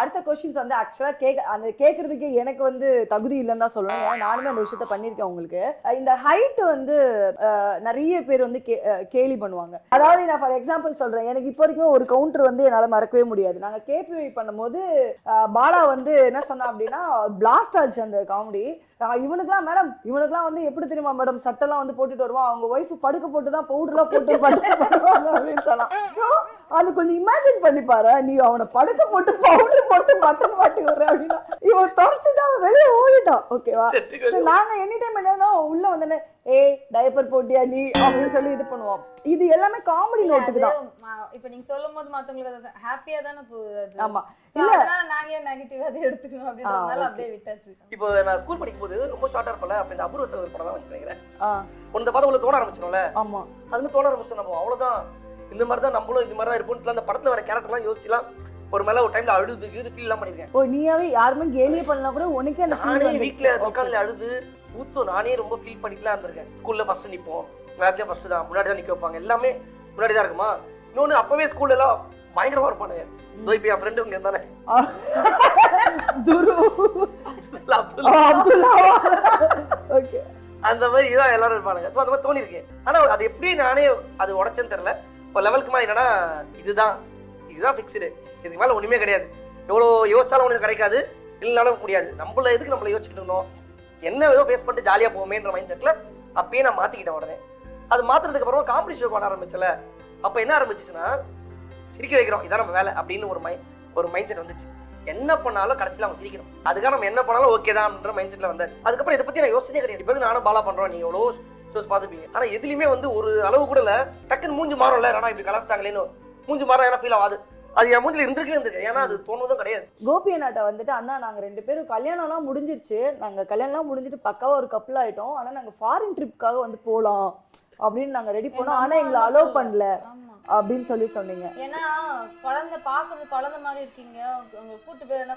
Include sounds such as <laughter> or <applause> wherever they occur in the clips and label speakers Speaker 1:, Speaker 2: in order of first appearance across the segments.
Speaker 1: அடுத்த கொஷின்ஸ் வந்து ஆக்சுவலாக கேட்க அந்த கேட்கறதுக்கு எனக்கு வந்து தகுதி இல்லைன்னு தான் சொல்லணும். ஏன்னா நானுமே அந்த விஷயத்த பண்ணியிருக்கேன் உங்களுக்கு. இந்த ஹைட் வந்து நிறைய பேர் வந்து கே- கேலி பண்ணுவாங்க. அதாவது நான் ஃபார் எக்ஸாம்பிள் சொல்கிறேன் எனக்கு இப்போ வரைக்கும் ஒரு கவுண்டர் வந்து என்னால் மறக்கவே முடியாது. நாங்கள் கேபிஐ பண்ணும்போது பாலா வந்து என்ன சொன்னா அப்படின்னா பிளாஸ்ட் ஆச்சு அந்த காமெடி இவனுக்குலாம் மேடம் இவனுக்குலாம் வந்து எப்படி தெரியுமா மேடம் சட்டெல்லாம் வந்து போட்டுட்டு வருவான். அவங்க ஒய்ஃப் படுக்க போட்டு தான் பவுடர்லாம் போட்டு படுக்க அப்படின்னு சொல்லலாம் ஸோ அது கொஞ்சம் இமேஜின் பண்ணி பாரு. நீ அவனை படுக்க போட்டு பவுடர் போட்டு மட்டன் மாட்டி வர்ற அப்படின்னா இவன் துரத்துட்டு அவன் வெளியே ஓடிட்டான். ஓகேவா நாங்க எனி டைம் என்னன்னா உள்ள வந்தோடனே ஏய் டைப்பர் போட்டியா நீ? அப்படின்னு சொல்லி இது பண்ணுவோம். இது எல்லாமே காமெடி நோட்டுக்கு தான்.
Speaker 2: அது, இப்ப நீங்க சொல்லும் போது மத்தவங்களுக்கு அது ஹாப்பியா தானே போகுது அது.
Speaker 1: ஆமா. இல்ல.
Speaker 2: நாங்க ஏன் நெகட்டிவ் அதை எடுத்துக்கணும் அப்படின்றதுனால. அப்படியே விட்டாச்சு.
Speaker 3: இப்போ நான் ஸ்கூல் படிக்கும் போது ரொம்ப ஷார்ட்டா இருப்பல அப்ப இந்த அபூர்வ சகோதரர் படம் தான் வச்சு நினைக்கிறேன்
Speaker 1: ஆ,
Speaker 3: உன் இந்த படம் உள்ள தோண ஆரம்பிச்சிடும்ல
Speaker 1: ஆமா.
Speaker 3: அதுமே தோண ஆரம்பிச்சோம் நம்ம அவ்வளவுதான். இந்த மாதிரி தான் நம்மளும் இந்த மாதிரி தான் இருப்போம் அந்த படத்துல வர கேரக்டர்லாம் யோசிச்சுலாம் ஒரு மேல ஒரு டைம்ல அழுது இது ஃபீல் எல்லாம் பண்ணிருக்கேன்.
Speaker 1: ஓ நீயாவே யாருமே கேலியே பண்ணலாம் கூட உனக்கே அந்த
Speaker 3: நானே வீட்ல தற்காலில அழுது ஊத்தும் நானே ரொம்ப ஃபீல் பண்ணிட்டுலாம் இருந்திருக்கேன். ஸ்கூல்ல ஃபர்ஸ்ட் நிப்போம் எல்லாத்தையும் ஃபர்ஸ்ட் தான் முன்னாடி தான் நிக்க வைப்பாங்க. எல்லாமே முன்னாடி தான் இருக்குமா? இன்னொன்னு அப்பவே ஸ்கூல்ல எல்லாம் பயங்கரமா இருப்பானுங்க. இதோ இப்ப என் ஃப்ரெண்டு இங்க இருந்தானே. <laughs>
Speaker 1: துரு.
Speaker 3: அந்த மாதிரி இதான் எல்லாரும் இருப்பானுங்க. ஸோ அந்த மாதிரி தோணி இருக்கு ஆனா அது எப்படி நானே அது உடச்சேன்னு தெரியல. ஒரு லெவலுக்கு மேலே என்னன்னா இதுதான். இதுதான் ஃபிக்ஸ்டு இதுக்கு மேலே ஒன்றுமே கிடையாது. எவ்வளோ யோசிச்சாலும் ஒன்றும் கிடைக்காது. இல்லைனாலும் முடியாது. நம்மள எதுக்கு நம்மளை யோசிச்சுட்டு இருந்தோம்? என்ன ஏதோ ஃபேஸ் பண்ணிட்டு ஜாலியாக போவோமேன்ற மைண்ட் செட்டில் அப்பயே நான் மாற்றிக்கிட்டேன் உடனே. அது மாத்துறதுக்கு அப்புறம் காமெடி ஷோ பண்ண ஆரம்பிச்சல அப்போ என்ன ஆரம்பிச்சிச்சுன்னா சிரிக்க வைக்கிறோம். இதான் நம்ம வேலை அப்படின்னு ஒரு மை ஒரு மைண்ட் செட் வந்துச்சு. என்ன பண்ணாலும் கடைசியில் அவங்க சிரிக்கிறோம் அதுக்காக நம்ம என்ன பண்ணாலும் ஓகே தான்ன்ற மைண்ட் செட்டில் வந்தாச்சு. அதுக்கப்புறம் இதை பற்றி நான் யோசிச்சதே கிடையாது. இப்போ நானும் பாலா பண்ணுறோம் நீ எவ்வளோ ஷோஸ் பார்த்துப்பீங்க ஆனா எதுலையுமே வந்து ஒரு அளவு கூட இல்ல. டக்குன்னு மூஞ்சி மாறும்ல ஆனா இப்படி கலாச்சிட்டாங்களேன்னு மூஞ்சி மாற ஏன்னா ஃபீல் ஆகாது அது என் மூஞ்சில இருந்திருக்கே இருந்திருக்கு ஏன்னா அது தோணுவதும் கிடையாது.
Speaker 1: கோபி அண்ணாட்ட வந்துட்டு அண்ணா நாங்க ரெண்டு பேரும் கல்யாணம்லாம் முடிஞ்சிருச்சு. நாங்க கல்யாணம்லாம் முடிஞ்சிட்டு பக்காவா ஒரு கப்பல் ஆயிட்டோம். ஆனா நாங்க ஃபாரின் ட்ரிப்காக வந்து போலாம். அப்படின்னு நாங்க ரெடி பண்ணோம் ஆனா எங்களை அலோவ் பண்ணல. அப்படின்னு சொல்லி சொன்னீங்க.
Speaker 2: ஏன்னா குழந்தை பாக்குறது குழந்தை மாதிரி இருக்கீங்க. உங்க கூட்டு பேர் என்ன?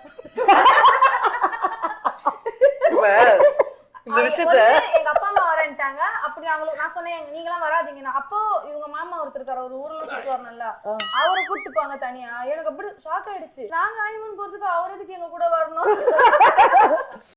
Speaker 3: இந்த விஷயத்த
Speaker 2: எங்க அப்பா அம்மா வரேன்ட்டாங்க. அப்படி அவங்களுக்கு நான் சொன்னேன் நீங்களாம் வராதீங்க. நான் அப்போ இவங்க மாமா ஒருத்தர் இருக்காரு ஒரு ஊர்ல சுத்தி வரணும்ல
Speaker 1: ஆ.
Speaker 2: அவரை கூட்டு போங்க தனியா. எனக்கு அப்படி ஷாக் ஆயிடுச்சு. நாங்க ஹனிமூன் போறதுக்கு அவர் எதுக்கு எங்க கூட வரணும்? <laughs>